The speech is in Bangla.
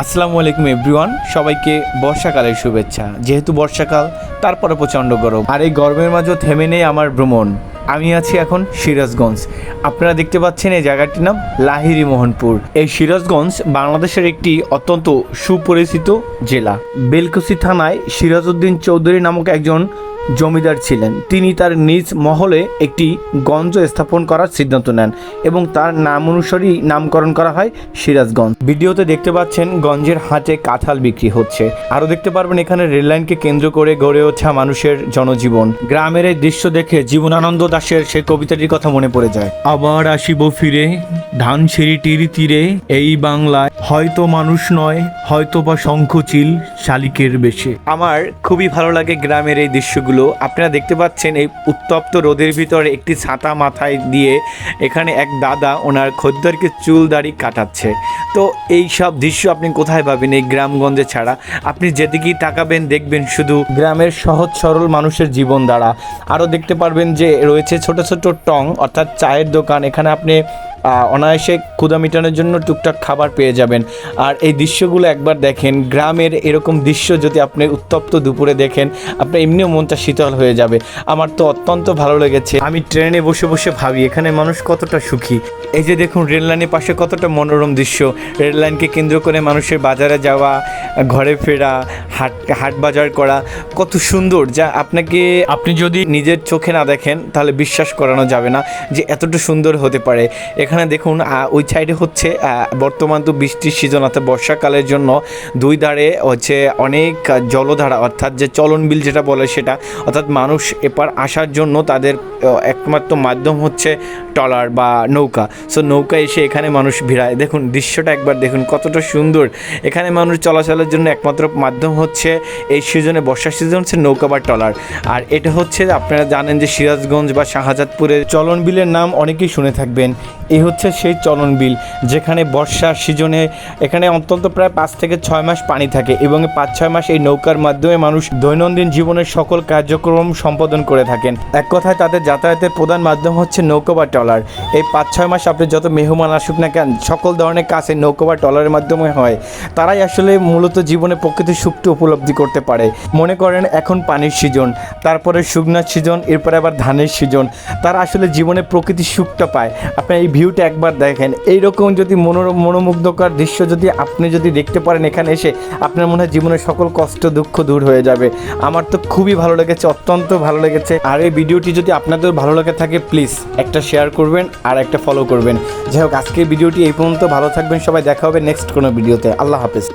আসসালামু আলাইকুম এভরিওয়ান, সবাইকে বর্ষাকালের শুভেচ্ছা। যেহেতু বর্ষাকাল, তারপরে প্রচণ্ড গরম। আর এই গরমের মাঝেও থেমে নেই আমার ভ্রমণ। আমি আছি এখন সিরাজগঞ্জ। আপনারা দেখতে পাচ্ছেন এই জায়গাটির নাম লাহিরি মোহনপুর। এই সিরাজগঞ্জ বাংলাদেশের একটি অত্যন্ত সুপরিচিত জেলা। বেলকুসি থানায় সিরাজউদ্দিন চৌধুরী নামক একজন জমিদার ছিলেন। তিনি তার নিজ মহলে একটি গঞ্জ স্থাপন করার সিদ্ধান্ত নেন এবং তার নাম অনুসারেই নামকরণ করা হয় সিরাজগঞ্জ। ভিডিওতে দেখতে পাচ্ছেন গঞ্জের হাটে কাঁঠাল বিক্রি হচ্ছে। আরও দেখতে পারবেন এখানে রেললাইনকে কেন্দ্র করে গড়ে ওঠা মানুষের জনজীবন। গ্রামের এই দৃশ্য দেখে জীবনানন্দ দাশের সেই কবিতাটির কথা মনে পড়ে যায়। আবার আসিব ফিরে ধান সিঁড়িটির তীরে এই বাংলায়। হয়তো মানুষ নয় হয়তো বা শঙ্খচিল শালিকের বেশে। আমার খুবই ভালো লাগে গ্রামের এই দৃশ্যগুলো। আপনারা দেখতে পাচ্ছেন এই উত্তপ্ত রোদের ভিতরে একটি ছাতা মাথায় দিয়ে এখানে এক দাদা ওনার খদ্দেরকে চুল দাড়ি কাটাচ্ছে। তো এই সব দৃশ্য আপনি কোথায় পাবেন এই গ্রামগঞ্জে ছাড়া? আপনি যেদিকেই তাকাবেন দেখবেন শুধু গ্রামের সহজ সরল মানুষের জীবন দ্বারা। আরও দেখতে পারবেন যে রয়েছে ছোট ছোট টং অর্থাৎ চায়ের দোকান। এখানে আপনি অনায়াসে ক্ষুদা মেটানোর জন্য টুকটাক খাবার পেয়ে যাবেন। আর এই দৃশ্যগুলো একবার দেখেন, গ্রামের এরকম দৃশ্য যদি আপনি উত্তপ্ত দুপুরে দেখেন, আপনার এমনিও মনটা শীতল হয়ে যাবে। আমার তো অত্যন্ত ভালো লেগেছে। আমি ট্রেনে বসে বসে ভাবি, এখানে মানুষ কতটা সুখী। এই যে দেখুন, রেল লাইনের পাশে কতটা মনোরম দৃশ্য। রেল লাইনকে কেন্দ্র করে মানুষের বাজারে যাওয়া, ঘরে ফেরা, হাট হাট বাজার করা, কত সুন্দর। যা আপনাকে, আপনি যদি নিজের চোখে না দেখেন, তাহলে বিশ্বাস করানো যাবে না যে এতটা সুন্দর হতে পারে। এখানে দেখুন ওই সাইডে হচ্ছে বর্তমান তো বৃষ্টির সিজন, অর্থাৎ বর্ষাকালের জন্য দুই ধারে হচ্ছে অনেক জলধারা, অর্থাৎ যে চলন বিল যেটা বলে সেটা, অর্থাৎ মানুষ এপার আসার জন্য তাদের একমাত্র মাধ্যম হচ্ছে ট্রলার বা নৌকা। সো নৌকা এসে এখানে মানুষ ভিড়ায়। দেখুন, দৃশ্যটা একবার দেখুন, কতটা সুন্দর। এখানে মানুষ চলাচলের জন্য একমাত্র মাধ্যম হচ্ছে এই সিজনে, বর্ষার সিজন হচ্ছে নৌকা বা ট্রলার। আর এটা হচ্ছে, আপনারা জানেন যে সিরাজগঞ্জ বা শাহজাদপুরের চলন বিলের নাম অনেকেই শুনে থাকবেন। এই হচ্ছে সেই চলন বিল, যেখানে বর্ষার সিজনে এখানে অন্তত প্রায় পাঁচ থেকে ছয় মাস পানি থাকে এবং পাঁচ ছয় মাস এই নৌকার মাধ্যমে মানুষ দৈনন্দিন জীবনের সকল কার্যক্রম সম্পাদন করে থাকেন। এক কথায় তাদের যাতায়াতের প্রধান মাধ্যম হচ্ছে নৌকা বা ট্রলার। এই পাঁচ ছয় মাস আপনি যত মেহমান আসুক না কেন, সকল ধরনের কাজ এই নৌকা বা ট্রলারের মাধ্যমে হয়। তারাই আসলে মূলত জীবনে প্রকৃতির সুখটা উপলব্ধি করতে পারে। মনে করেন এখন পানির সিজন, তারপরে শুকনার সিজন, এরপরে আবার ধানের সিজন। তারা আসলে জীবনে প্রকৃতির সুখটা পায়। আপনি এই ভিউটা একবার দেখেন। এইরকম যদি মনোরম মনোমুগ্ধকর দৃশ্য যদি আপনি যদি দেখতে পারেন এখানে এসে, আপনার মনে হয় জীবনের সকল কষ্ট, দুঃখ দূর হয়ে যাবে। আমার তো খুবই ভালো লেগেছে, অত্যন্ত ভালো লেগেছে। আর এই ভিডিওটি যদি আপনাদের ভালো লেগে থাকে প্লিজ একটা শেয়ার করবেন আর একটা ফলো করবেন। যাই হোক, আজকের ভিডিওটি এই পর্যন্ত। ভালো থাকবেন সবাই, দেখা হবে নেক্সট কোনো ভিডিওতে। আল্লাহ হাফেজ।